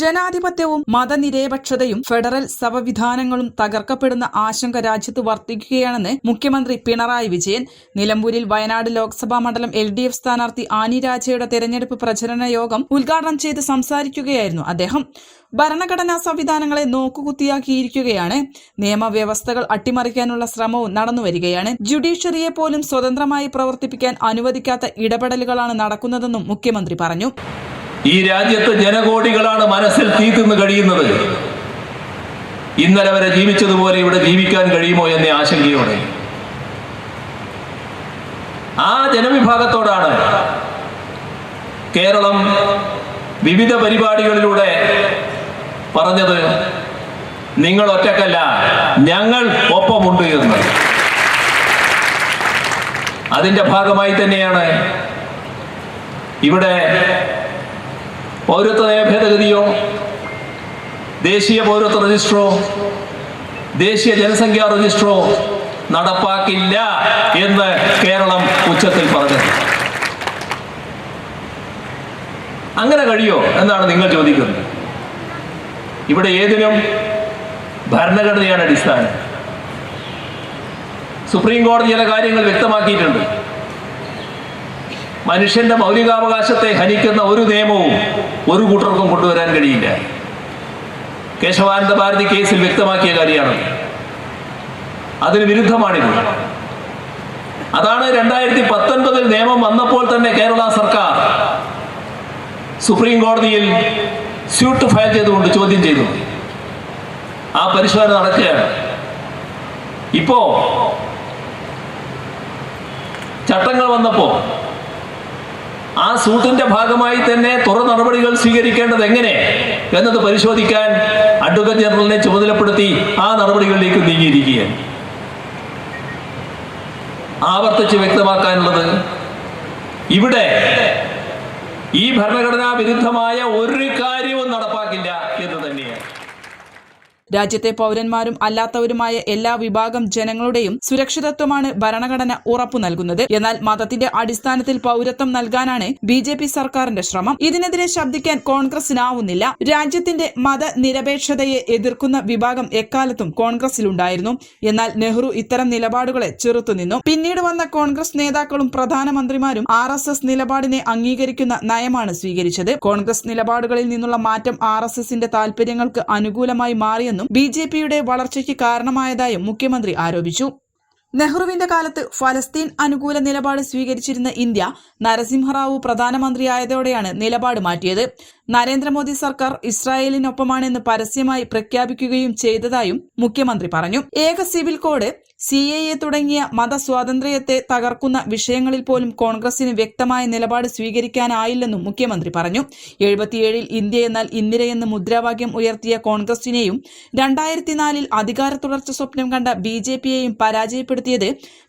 ജനാധിപത്യവും മതനിരപേക്ഷതയും ഫെഡറൽ സഭവിധാനങ്ങളും തകർക്കപ്പെടുന്ന ആശങ്ക രാജ്യത്ത് വർദ്ധിക്കുകയാണെന്ന് മുഖ്യമന്ത്രി പിണറായി വിജയൻ. നിലമ്പൂരിൽ വയനാട് ലോക്സഭാ മണ്ഡലം എൽ ഡി എഫ് സ്ഥാനാർത്ഥി ആനി രാജയുടെ തെരഞ്ഞെടുപ്പ് പ്രചരണ യോഗം ഉദ്ഘാടനം ചെയ്ത് സംസാരിക്കുകയായിരുന്നു അദ്ദേഹം. ഭരണഘടനാ സംവിധാനങ്ങളെ നോക്കുകുത്തിയാക്കിയിരിക്കുകയാണ്. നിയമവ്യവസ്ഥകൾ അട്ടിമറിക്കാനുള്ള ശ്രമവും നടന്നുവരികയാണ്. ജുഡീഷ്യറിയെ പോലും സ്വതന്ത്രമായി പ്രവർത്തിപ്പിക്കാൻ അനുവദിക്കാത്ത ഇടപെടലുകളാണ് നടക്കുന്നതെന്നും മുഖ്യമന്ത്രി പറഞ്ഞു. ഈ രാജ്യത്ത് ജനകോടികളാണ് മനസ്സിൽ തീ തിന്ന് കഴിയുന്നത്. ഇന്നലെ വരെ ജീവിച്ചതുപോലെ ഇവിടെ ജീവിക്കാൻ കഴിയുമോ എന്ന ആശങ്കയോടെ. ആ ജനവിഭാഗത്തോടാണ് കേരളം വിവിധ പരിപാടികളിലൂടെ പറഞ്ഞത് നിങ്ങൾ ഒറ്റക്കല്ല ഞങ്ങൾ ഒപ്പമുണ്ട് എന്ന്. അതിന്റെ ഭാഗമായി തന്നെയാണ് ഇവിടെ പൗരത്വ നയ ഭേദഗതിയോ? ദേശീയ പൗരത്വ രജിസ്റ്ററോ? ദേശീയ ജനസംഖ്യാ രജിസ്റ്ററോ നടപ്പാക്കില്ല എന്ന് കേരളം ഉച്ചത്തിൽ പറഞ്ഞത്. അങ്ങനെ കഴിയോ എന്നാണ് നിങ്ങൾ ചോദിക്കുന്നത്. ഇവിടെ ഏതിനും ഭരണഘടനയാണ് അടിസ്ഥാനം. സുപ്രീം കോടതി ചില കാര്യങ്ങൾ വ്യക്തമാക്കിയിട്ടുണ്ട്. മനുഷ്യന്റെ മൗലികാവകാശത്തെ ഹനിക്കുന്ന ഒരു നിയമവും ഒരു കൂട്ടർക്കും കൊണ്ടുവരാൻ കഴിയില്ല. കേശവാനന്ദ ഭാരതി കേസിൽ വ്യക്തമാക്കിയ കാര്യമാണ്. അതിന് വിരുദ്ധമാണിത്. അതാണ് രണ്ടായിരത്തി പത്തൊൻപതിൽ നിയമം വന്നപ്പോൾ തന്നെ കേരള സർക്കാർ സുപ്രീം കോടതിയിൽ സ്യൂട്ട് ഫയൽ ചെയ്തുകൊണ്ട് ചോദ്യം ചെയ്തു. ആ പരിശോധന നടക്കുകയാണ്. ഇപ്പോ ചട്ടങ്ങൾ വന്നപ്പോ ആ സൂട്ടിന്റെ ഭാഗമായി തന്നെ തുറ നടപടികൾ സ്വീകരിക്കേണ്ടത് എങ്ങനെ എന്നത് പരിശോധിക്കാൻ അഡ്വക്കേറ്റ് ജനറലിനെ ചുമതലപ്പെടുത്തി ആ നടപടികളിലേക്ക് നീങ്ങിയിരിക്കുകയാണ്. ആവർത്തിച്ച് വ്യക്തമാക്കാനുള്ളത് ഇവിടെ ഈ ഭരണഘടനാ വിരുദ്ധമായ ഒരു കാര്യവും നടപ്പാക്കില്ല എന്ന് തന്നെയാണ് രാജ്യത്തെ പൗരന്മാരും അല്ലാത്തവരുമായ എല്ലാ വിഭാഗം ജനങ്ങളുടെയും സുരക്ഷിതത്വമാണ് ഭരണഘടന ഉറപ്പു നൽകുന്നത്. എന്നാൽ മതത്തിന്റെ അടിസ്ഥാനത്തിൽ പൗരത്വം നൽകാനാണ് ബി ജെ പി സർക്കാരിന്റെ ശ്രമം. ഇതിനെതിരെ ശബ്ദിക്കാൻ കോൺഗ്രസിനാവുന്നില്ല. രാജ്യത്തിന്റെ മതനിരപേക്ഷതയെ എതിർക്കുന്ന വിഭാഗം എക്കാലത്തും കോൺഗ്രസിലുണ്ടായിരുന്നു. എന്നാൽ നെഹ്റു ഇത്തരം നിലപാടുകളെ ചെറുത്തുനിന്നു പിന്നീട് വന്ന കോൺഗ്രസ് നേതാക്കളും പ്രധാനമന്ത്രിമാരും ആർ എസ് എസ് നിലപാടിനെ അംഗീകരിക്കുന്ന നയമാണ് സ്വീകരിച്ചത്. കോൺഗ്രസ് നിലപാടുകളിൽ നിന്നുള്ള മാറ്റം ആർ എസ് എസിന്റെ താൽപര്യങ്ങൾക്ക് അനുകൂലമായി മാറിയെന്നും ബി ജെ പിയുടെ വളർച്ചയ്ക്ക് കാരണമായതായും മുഖ്യമന്ത്രി ആരോപിച്ചു. നെഹ്റുവിന്റെ കാലത്ത് ഫലസ്തീൻ അനുകൂല നിലപാട് സ്വീകരിച്ചിരുന്ന ഇന്ത്യ നരസിംഹറാവു പ്രധാനമന്ത്രിയായതോടെയാണ് നിലപാട് മാറ്റിയത്. നരേന്ദ്രമോദി സർക്കാർ ഇസ്രായേലിനൊപ്പമാണെന്ന് പരസ്യമായി പ്രഖ്യാപിക്കുകയും ചെയ്തതായും മുഖ്യമന്ത്രി പറഞ്ഞു. ഏക civil code C A A തുടങ്ങിയ മതസ്വാതന്ത്ര്യത്തെ തകർക്കുന്ന വിഷയങ്ങളിൽ പോലും കോൺഗ്രസിന് വ്യക്തമായ നിലപാട് സ്വീകരിക്കാനായില്ലെന്നും മുഖ്യമന്ത്രി പറഞ്ഞു. എഴുപത്തിയേഴിൽ ഇന്ത്യ എന്നാൽ ഇന്ദിരയെന്ന് മുദ്രാവാക്യം ഉയർത്തിയ കോൺഗ്രസിനെയും രണ്ടായിരത്തിനാലിൽ അധികാര തുടർച്ച സ്വപ്നം കണ്ട ബി ജെ പിയെയും പരാജയപ്പെടുത്തിയത്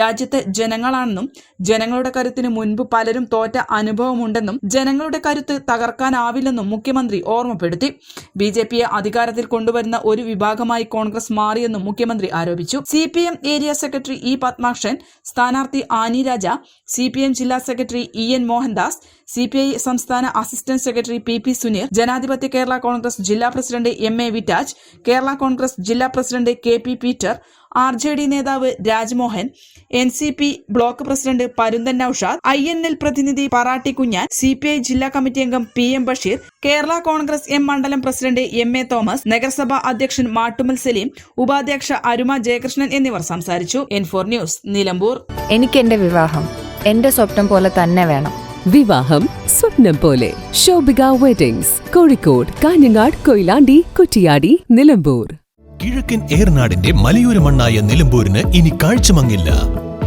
രാജ്യത്തെ ജനങ്ങളാണെന്നും ജനങ്ങളുടെ കരുത്തിന് മുൻപ് പലരും തോറ്റ അനുഭവമുണ്ടെന്നും ജനങ്ങളുടെ കരുത്ത് തകർക്കാനാവില്ലെന്നും മുഖ്യമന്ത്രി ഓർമ്മപ്പെടുത്തി. ബി ജെ പിയെ അധികാരത്തിൽ കൊണ്ടുവരുന്ന ഒരു വിഭാഗമായി കോൺഗ്രസ് മാറിയെന്നും മുഖ്യമന്ത്രി ആരോപിച്ചു. C P M area secretary E Padmakshan സ്ഥാനാർത്ഥി Annie Raja C P M ജില്ലാ secretary E N Mohandas C P I സംസ്ഥാന assistant secretary P P Suneer ജനാധിപത്യ കേരള കോൺഗ്രസ് ജില്ലാ പ്രസിഡന്റ് എം എ വിറ്റാജ് കേരള കോൺഗ്രസ് ജില്ലാ president K P Peter R J D നേതാവ് Rajmohan N C P block president Parunthan Naushad I N L പ്രതിനിധി Paratti Kunjan C P I ജില്ലാ committee അംഗം P M Basheer Kerala Congress M മണ്ഡലം president M A Thomas നഗരസഭാ അധ്യക്ഷൻ മാട്ടുമൽ സലീം ഉപാധ്യക്ഷ അരുമ ജയകൃഷ്ണൻ എന്നിവർ സംസാരിച്ചു. N four news Nilambur. എനിക്ക് എന്റെ വിവാഹം എന്റെ സ്വപ്നം പോലെ തന്നെ വേണം. വിവാഹം സ്വപ്നം പോലെ. ശോഭിക വെഡിങ്സ് കോഴിക്കോട് കാഞ്ഞങ്ങാട് കൊയിലാണ്ടി കുറ്റിയാടി നിലമ്പൂർ. കിഴക്കൻ ഏർനാടിന്റെ മലയോര മണ്ണായ നിലമ്പൂരിന് ഇനി കാഴ്ചമങ്ങില്ല.